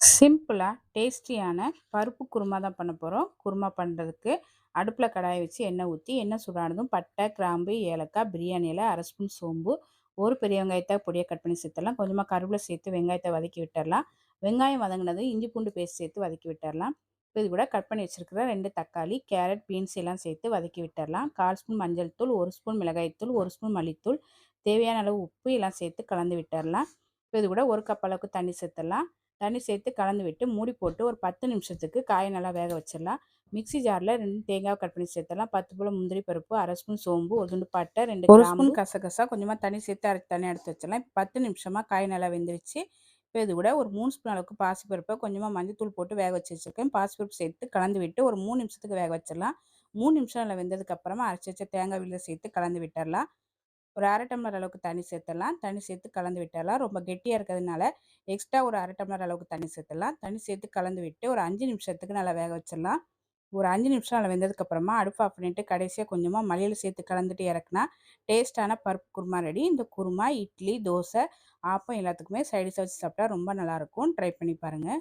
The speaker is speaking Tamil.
சிம்பிளாக டேஸ்டியான பருப்பு குருமா தான் பண்ண போகிறோம் குருமா பண்ணுறதுக்கு அடுப்பில் கடாயை வச்சு எண்ணெய் ஊற்றி எண்ணெய் சுடானதும் பட்டை கிராம்பு ஏலக்காய் பிரியாணியில் அரை ஸ்பூன் சோம்பு ஒரு பெரிய வெங்காயத்தை பொடியை கட் பண்ணி சேர்த்துடலாம். கொஞ்சமாக கருவில் சேர்த்து வெங்காயத்தை வதக்கி விட்டுடலாம். வெங்காயம் வதங்கினது இஞ்சி பூண்டு பேஸ்ட் சேர்த்து வதக்கி விட்டுடலாம். இது கூட கட் பண்ணி வச்சுருக்கிற ரெண்டு தக்காளி கேரட் பீன்ஸ் எல்லாம் சேர்த்து வதக்கி விட்டுடலாம். கால் ஸ்பூன் மஞ்சள் தூள் ஒரு ஸ்பூன் மிளகாய்த்தூள் ஒரு ஸ்பூன் மல்லித்தூள். தேவையான அளவு உப்பு எல்லாம் சேர்த்து கலந்து விட்டுடலாம். இது கூட ஒரு கப் அளவுக்கு தண்ணி சேர்த்துடலாம். தண்ணி சேர்த்து கலந்து விட்டு மூடி போட்டு ஒரு பத்து நிமிஷத்துக்கு காயை நல்லா வேக வச்சிடலாம். மிக்சி ஜாரில் ரெண்டு தேங்காய் கட் பண்ணி சேர்த்துடலாம். பத்து போல் முந்திரி பருப்பு அரை ஸ்பூன் சோம்பு ஒரு துண்டு பட்டை ரெண்டு ஒரு ஸ்பூன் கசகசா கொஞ்சமாக தண்ணி சேர்த்து அரைச்சி தண்ணி எடுத்து வச்சிடலாம். இப்போ பத்து நிமிஷமாக காய் நல்லா வெந்துருச்சு. இப்போ இது கூட ஒரு மூணு ஸ்பூன் அளவுக்கு பாசிப்பருப்பை கொஞ்சமாக மஞ்சத்தூள் போட்டு வேக வச்சு வச்சுருக்கேன். பாசிப்பருப்பு சேர்த்து கலந்து விட்டு ஒரு மூணு நிமிஷத்துக்கு வேக வச்சிடலாம். மூணு நிமிஷம் நல்லா வெந்ததுக்கப்புறமா அரைச்சி வச்ச தேங்காய் வில்ல சேர்த்து கலந்து விட்டுடலாம். ஒரு அரை டம்ளர் அளவுக்கு தண்ணி சேர்த்துடலாம். தண்ணி சேர்த்து கலந்து விட்டுடலாம். ரொம்ப கெட்டியாக இருக்கிறதுனால எக்ஸ்ட்ரா ஒரு அரை டம்ளர் அளவுக்கு தண்ணி சேர்த்துடலாம். தண்ணி சேர்த்து கலந்து விட்டு ஒரு அஞ்சு நிமிஷத்துக்கு நல்லா வேக வச்சிடலாம். ஒரு அஞ்சு நிமிஷம் நல்லா வெந்ததுக்கப்புறமா அடுப்பு ஆஃப் பண்ணிவிட்டு கடைசியாக கொஞ்சமாக மல்லியில் சேர்த்து கலந்துட்டு இறக்குனா டேஸ்ட்டான பருப்பு குருமா ரெடி இந்த குருமா இட்லி தோசை ஆப்பம் எல்லாத்துக்குமே சைடிஷாக வச்சு சாப்பிட்டா ரொம்ப நல்லாயிருக்கும் ட்ரை பண்ணி பாருங்கள்